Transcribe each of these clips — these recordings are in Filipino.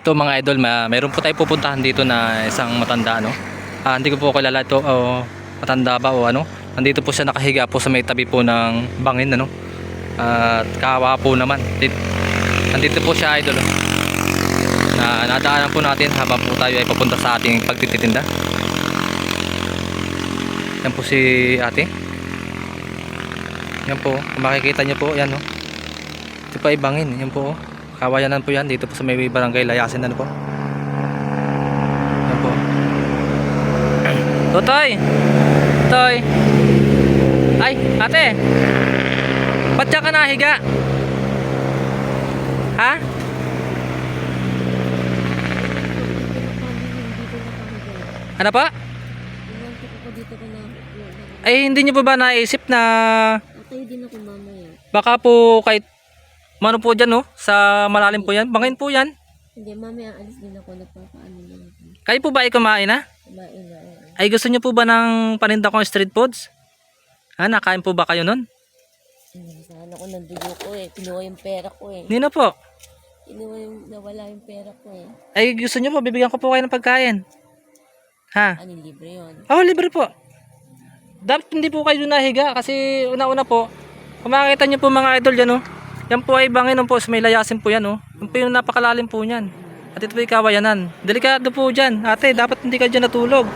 Ito mga idol, ma meron po tayo pupuntahan dito na isang matanda, no? Ah, hindi ko po kilala ito, o matanda ba o ano. Nandito po siya nakahiga po sa may tabi po ng bangin, ano? At kawa po naman. Dito, nandito po siya idol, no? Na nadaanan po natin habang po tayo ay papunta sa ating pagtititinda. Yan po si ate. Yan po, makikita niyo po, yan, no? Ito pa ay bangin, yan po, oh. Kawayanan po yan dito po sa may barangay Layasin ano po. Yan po. Totoy! Toy! Ay, ate! Ba't dyan ka nahiga? Ha? Ano pa? Ay, hindi niyo po ba naisip na Atay din ako mamaya. baka po kahit mano po dyan no? Sa malalim po yan. Bangin po yan. Hindi, mamaya alis din ako. Nagpapaano lang ako. Kayo po ba ay kumain na? Kumain na. Ay gusto niyo po ba ng paninda kong street foods? Ha, nakain po ba kayo nun? Hindi, Sana ako nandugo ko eh. Kinuha yung pera ko eh. Na po. Kinuha yung, nawala yung pera ko eh. Ay gusto niyo po, bibigyan ko po kayo ng pagkain. Ha? Ano libre yun? Oh, libre po. Dapat hindi po kayo nahiga kasi una-una po, kung makikita niyo po mga idol yan oh. Yan po ay bangin oh, po, sa may layasin po yan oh. Yan po yung napakalalim po niyan. At ito po yung kawayanan. Delikado po dyan. Ate, dapat hindi ka dyan natulog.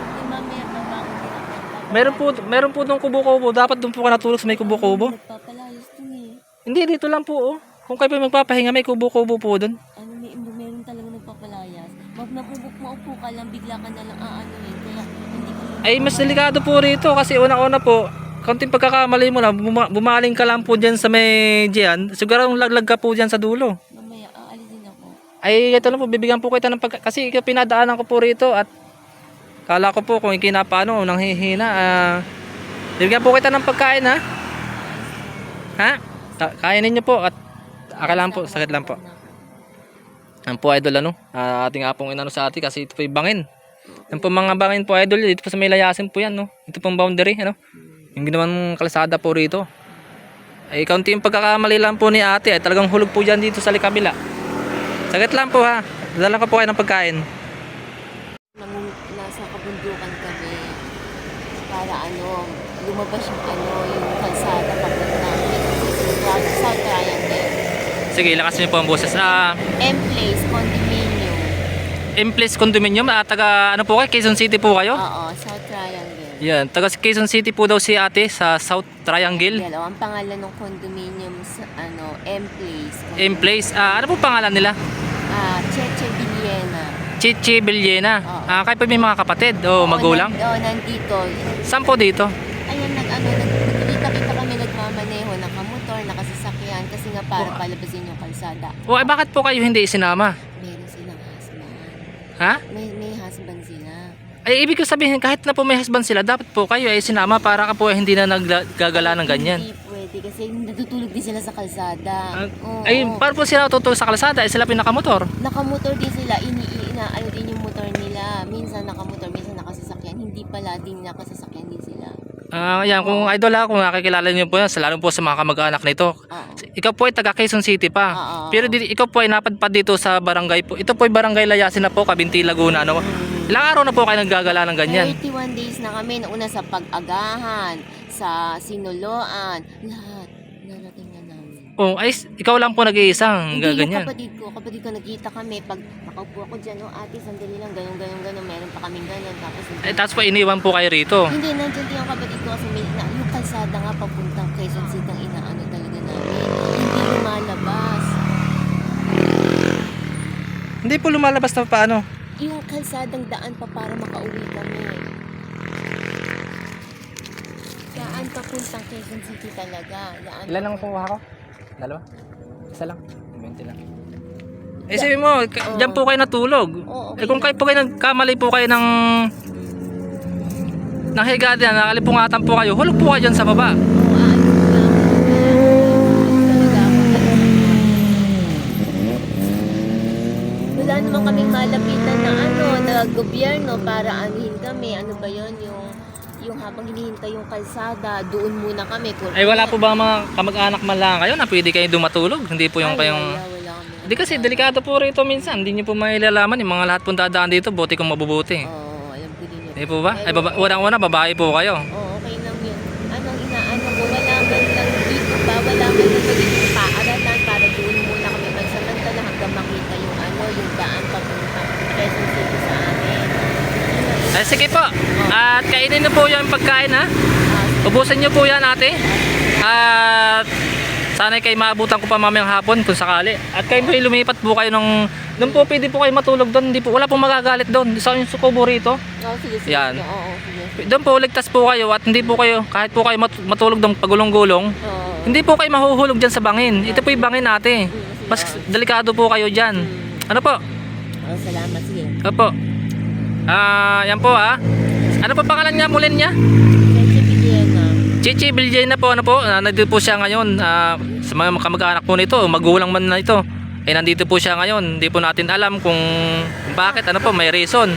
Meron po, meron po doon kubo-kubo. Dapat doon po ka natulog sa may kubo-kubo. Nagpapalayas dun eh. Hindi, dito lang po oh. Kung kayo po magpapahinga, may kubo-kubo po doon. Ano, may, meron talaga nagpapalayas. Wag mapubok maupo ka lang, bigla ka na lang aano eh. Kaya hindi ko Ay, mas delikado po rito kasi una-una po, konting pagkakamali mo na, buma- bumaling ka lang po dyan sa may dyan, siguro laglag ka po dyan sa dulo. mamaya aalis din ako. Ay, ito lang po, bibigyan po kita ng pagka... Kasi pinadaanan ko po rito at kala ko po kung ikinapano, nang hihina. ah bibigyan po kita ng pagkain ha. Ha? Kainin niyo po at akalan po, sakit lang po. Yan po idol ano, ah, ating apong inano sa ati kasi ito po yung bangin. Yan po mga bangin po idol, dito po sa may layasin po yan no. Ito pong boundary ano. Yung ginawang kalsada po rito. Ay kaunti yung pagkakamali lang po ni ate ay talagang hulog po dyan dito sa likabila. Saglit lang po ha. Dala ko po kayo ng pagkain. Nasa kabundukan kami para ano, lumabas yung ano, yung kalsada papunta sa Triangle. Sige, lakas niyo po ang boses. Ah, M-Place, condominium. M-Place Condominium, ah, taga ano po kayo? Quezon City po kayo? Oo, Triangle. Yan, taga Quezon City po daw si ate sa South Triangle. Dalawa, ang pangalan ng condominium sa ano, M-Place. M-Place, ah, ano po pangalan nila? Ah, Cheche Villena. Chichi Villena. Oo. Ah, kayo po may mga kapatid o magulang? Oo, nan- oo, nandito. Saan po dito? Ayan, nag, ano, nag, nakita-kita kami nagmamaneho, nakamotor, nakasasakyan, kasi nga para palabasin yung kalsada. O, ay bakit po kayo hindi isinama? Meron silang husband. Ha? May, may husband sila. Ay, ibig ko sabihin, kahit na po may husband sila, dapat po kayo ay sinama para ka po hindi na naggagala ng ganyan. Hindi pwede kasi natutulog din sila sa kalsada. Ah, Oo. Ay, paano po sila tutulog sa kalsada? Ay, sila pinakamotor. Nakamotor din sila, ini ina ano din yung motor nila. Minsan nakamotor, minsan nakasasakyan. Hindi pala din nakasasakyan din sila. Ah, yan, kung idol ha, kung nakikilala niyo po yan, lalo po sa mga kamag-anak nito. Ikaw po ay taga Quezon City pa. Oo. Pero di, ikaw po ay napadpad dito sa barangay po. Ito po ay barangay Layasin na po, Kabinti, Laguna. Ano? Ilang araw na po kayo naggagala ng ganyan? 31 days na kami. Nauna sa pag-agahan, sa sinuloan, lahat. Narating. Oh, ay, ikaw lang po nag-iisang Hindi yung ganyan. kapatid ko, kapatid ko nagkita kami. Pag nakaupo ako dyan, oh ate, sandali lang, ganun, ganun, ganun. Meron pa kaming ganun. Tapos, Eh, tapos po iniwan po kayo rito. hindi, nandiyan din yung kapatid ko kasi may, na, yung kalsada nga papuntang Quezon City ang inaano talaga namin. Hindi lumalabas. Hindi po lumalabas na paano. Yung kalsadang daan pa para makauwi kami. Daan papuntang Quezon City talaga. Daan Ilan ang kuha ko? Dalawa? Isa lang? 20 lang. Eh sabi mo, ka- dyan po kayo natulog. Oo, eh okay kung lang. kayo po kayo nagkamali po kayo ng ng higa din, nakalipungatan po kayo, hulog po kayo dyan sa baba. Wala naman kaming malapitan na ano, na gobyerno para anuhin kami. Ano ba yon yung yung habang hinihintay yung kalsada, doon muna kami. Kung Ay wala po ba mga kamag-anak man lang kayo na pwede kayo dumatulog? Hindi po yung Ay, kayong... Wala, wala kami. Di kasi delikado po rito minsan. Hindi niyo po mailalaman yung mga lahat pong dadaan dito. Buti kung mabubuti. Oo, alam ko din yun. Hindi po ba? Ay, baba, unang-una, babae po kayo. Oo, okay lang yun. Anong inaano ko, wala man lang dito ba, wala man lang magiging paaralan para doon muna kami magsamantala hanggang makita yung ano, yung daan papunta Quezon City sa amin. Yun ang Ay, sige po. At kainin niyo po yung pagkain ha. ah, Ubusin niyo po yan ate. At sana kayo maabutan ko pa mamayang hapon kung sakali. At kayo po lumipat po kayo ng... Doon po pwede po kayo matulog doon. Hindi po, wala pong magagalit doon. Sa yung sukubo rito. Oo, sige, sige. Yan. Oo, sige. Doon po ligtas po kayo at hindi po kayo, kahit po kayo mat- matulog doon pagulong-gulong, Oo. hindi po kayo mahuhulog dyan sa bangin. Ito po yung bangin ate. Mm, Mas delikado po kayo dyan. Ano po? Oo, salamat, sige. Opo. Ah, yan po ha. Ano po pangalan niya mulin niya? Na. Chichi Biljay na po, ano po, uh, nandito po siya ngayon ah, sa mga kamag-anak po nito, magulang man na ito. Eh nandito po siya ngayon, hindi po natin alam kung bakit, ano po, may reason.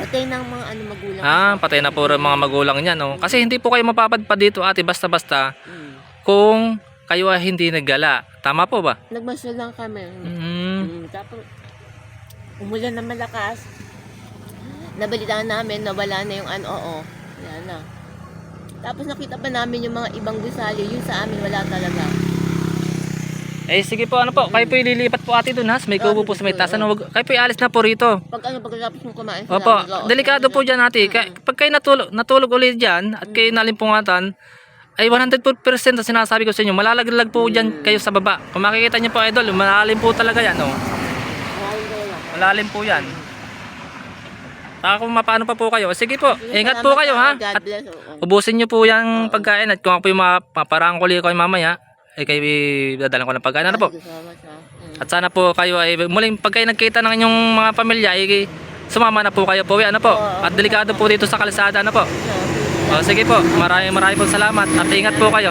Patay ng mga ano magulang. Ah, patay na po rin mga magulang niya, no? Kasi hindi po kayo mapapadpad dito, ate, basta-basta Mm. kung kayo ay hindi naggala. Tama po ba? Nagmasya lang kami. Mm. Mm, tapos, umulan na malakas. Nabalitaan namin na wala na yung ano, oo. Wala na. Tapos nakita pa namin yung mga ibang gusali. Yun sa amin, wala talaga. Eh sige po, ano po, kayo po ililipat po ate dun, ha? May kubo po sa may taas. Ano, wag- kayo po ialis na po rito. Pag ano, pagkatapos mong kumain. Opo, sinabi ko, delikado po dyan ate. Kaya, pag kayo natulog, natulog ulit dyan at kayo nalimpungatan, ay 100% na sinasabi ko sa inyo, malalaglag po dyan kayo sa baba. Kung makikita niyo po idol, malalim po talaga yan. Oh. Malalim po yan. Saka kung mapano pa po kayo, sige po, ingat po kayo ha. At ubusin niyo po yung pagkain at kung ako po yung maparang kuli ko mamaya, ay kayo dadalan ko ng pagkain. Ano po? Sa- mm. At sana po kayo ay muling pag kayo nagkita ng inyong mga pamilya ay sumama na po kayo po. Ano po? At delikado po dito sa kalsada. Ano po? O, sige po. Maraming maraming po salamat. At ingat po kayo.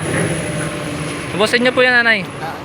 Ubusin niyo po yan, nanay. Ah,